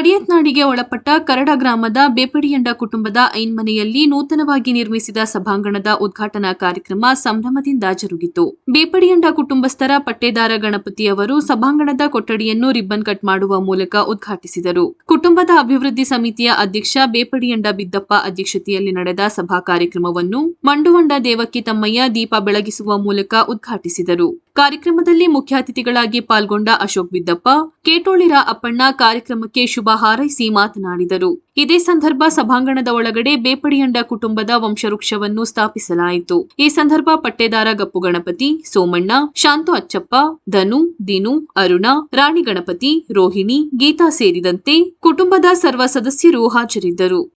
ಕಡಿಯತ್ನಾಡಿಗೆ ಒಳಪಟ್ಟ ಕರಡ ಗ್ರಾಮದ ಬೇಪಡಿಯಂಡ ಕುಟುಂಬದ ಐನ್ಮನೆಯಲ್ಲಿ ನೂತನವಾಗಿ ನಿರ್ಮಿಸಿದ ಸಭಾಂಗಣದ ಉದ್ಘಾಟನಾ ಕಾರ್ಯಕ್ರಮ ಸಂಭ್ರಮದಿಂದ ಜರುಗಿತು. ಬೇಪಡಿಯಂಡ ಕುಟುಂಬಸ್ಥರ ಪಟ್ಟೇದಾರ ಗಣಪತಿ ಅವರು ಸಭಾಂಗಣದ ಕೊಠಡಿಯನ್ನು ರಿಬ್ಬನ್ ಕಟ್ ಮಾಡುವ ಮೂಲಕ ಉದ್ಘಾಟಿಸಿದರು. ಕುಟುಂಬದ ಅಭಿವೃದ್ಧಿ ಸಮಿತಿಯ ಅಧ್ಯಕ್ಷ ಬೇಪಡಿಯಂಡ ಬಿದ್ದಪ್ಪ ಅಧ್ಯಕ್ಷತೆಯಲ್ಲಿ ನಡೆದ ಸಭಾ ಕಾರ್ಯಕ್ರಮವನ್ನು ಮಂಡುವಂಡ ದೇವಕ್ಕಿ ತಮ್ಮಯ್ಯ ದೀಪ ಬೆಳಗಿಸುವ ಮೂಲಕ ಉದ್ಘಾಟಿಸಿದರು. ಕಾರ್ಯಕ್ರಮದಲ್ಲಿ ಮುಖ್ಯ ಅತಿಥಿಗಳಾಗಿ ಪಾಲ್ಗೊಂಡ ಅಶೋಕ್ ಬಿದ್ದಪ್ಪ, ಕೇಟೋಳಿರ ಅಪ್ಪಣ್ಣ ಕಾರ್ಯಕ್ರಮಕ್ಕೆ ಶುಭ ಹಾರೈಸಿ ಮಾತನಾಡಿದರು. ಇದೇ ಸಂದರ್ಭ ಸಭಾಂಗಣದ ಒಳಗಡೆ ಬೇಪಡಿಯಂಡ ಕುಟುಂಬದ ವಂಶವೃಕ್ಷವನ್ನು ಸ್ಥಾಪಿಸಲಾಯಿತು. ಈ ಸಂದರ್ಭ ಪಟ್ಟೆದಾರ ಗಪ್ಪು ಗಣಪತಿ, ಸೋಮಣ್ಣ, ಶಾಂತು ಅಚ್ಚಪ್ಪ, ಧನು, ದಿನು, ಅರುಣ, ರಾಣಿ ಗಣಪತಿ, ರೋಹಿಣಿ, ಗೀತಾ ಸೇರಿದಂತೆ ಕುಟುಂಬದ ಸರ್ವ ಸದಸ್ಯರು ಹಾಜರಿದ್ದರು.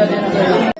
Gracias.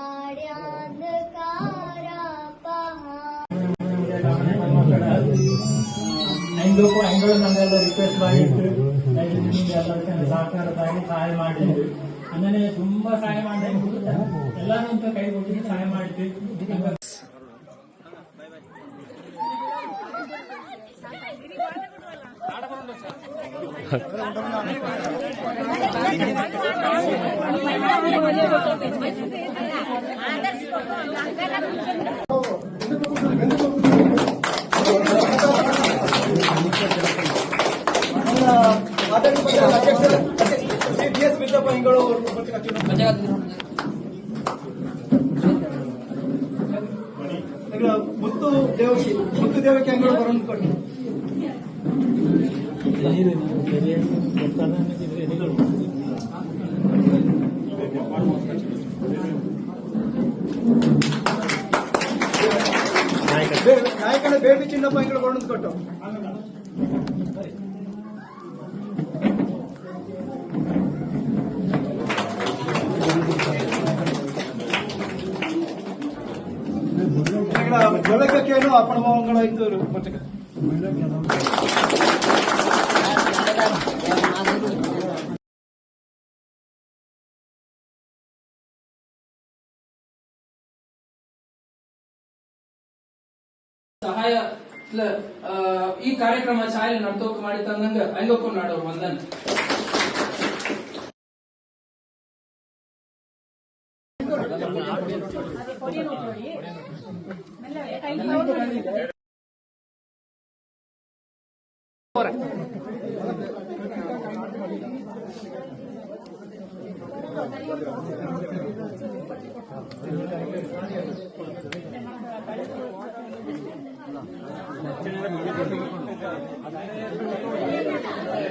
ಐದಕ್ಕೂ ಐನೂರು ನಮ್ಮೆಲ್ಲ ರಿಕ್ವೆಸ್ಟ್ ಮಾಡಿಟ್ಟು ದಯವಿಟ್ಟು ನಿಮ್ಗೆ ಎಲ್ಲರಿಗೂ ಸಹಕಾರ ತಾಗಿ ಸಹಾಯ ಮಾಡಿದ್ರು ಆಮೇಲೆ ತುಂಬಾ ಸಹಾಯ ಮಾಡಿದ್ರು ಎಲ್ಲಾನು ಅಂತ ಕೈ ಕೊಟ್ಟಿದ್ದು ಸಹಾಯ ಮಾಡಿದ್ವಿ. ಡಿಎಸ್ ಮುತ್ತು ದೇವಕಿ ಮುತ್ತು ದೇವಕಿ ಅಂಗಳು ಬರೋದು ಕೊಡಿ ನಾಯಕನ ಬೇಬಿ ಚಿನ್ನಪ್ಪ ಅಂಗಳು ಬರೋದು ಕೊಟ್ಟು. ಬೆಳಕಕ್ಕೇನು ಅಪಣವಗಳಾಯ್ತು ಪಟ್ಟಕ ಸಹಾಯ ಈ ಕಾರ್ಯಕ್ರಮ ಛಾಯೆ ನಡ್ತೋಕ್ ಮಾಡಿ ತಂದಂಗ ಹಂಗಕ್ಕೂ ನಾಡೋರು ಒಂದನ್. Gracias.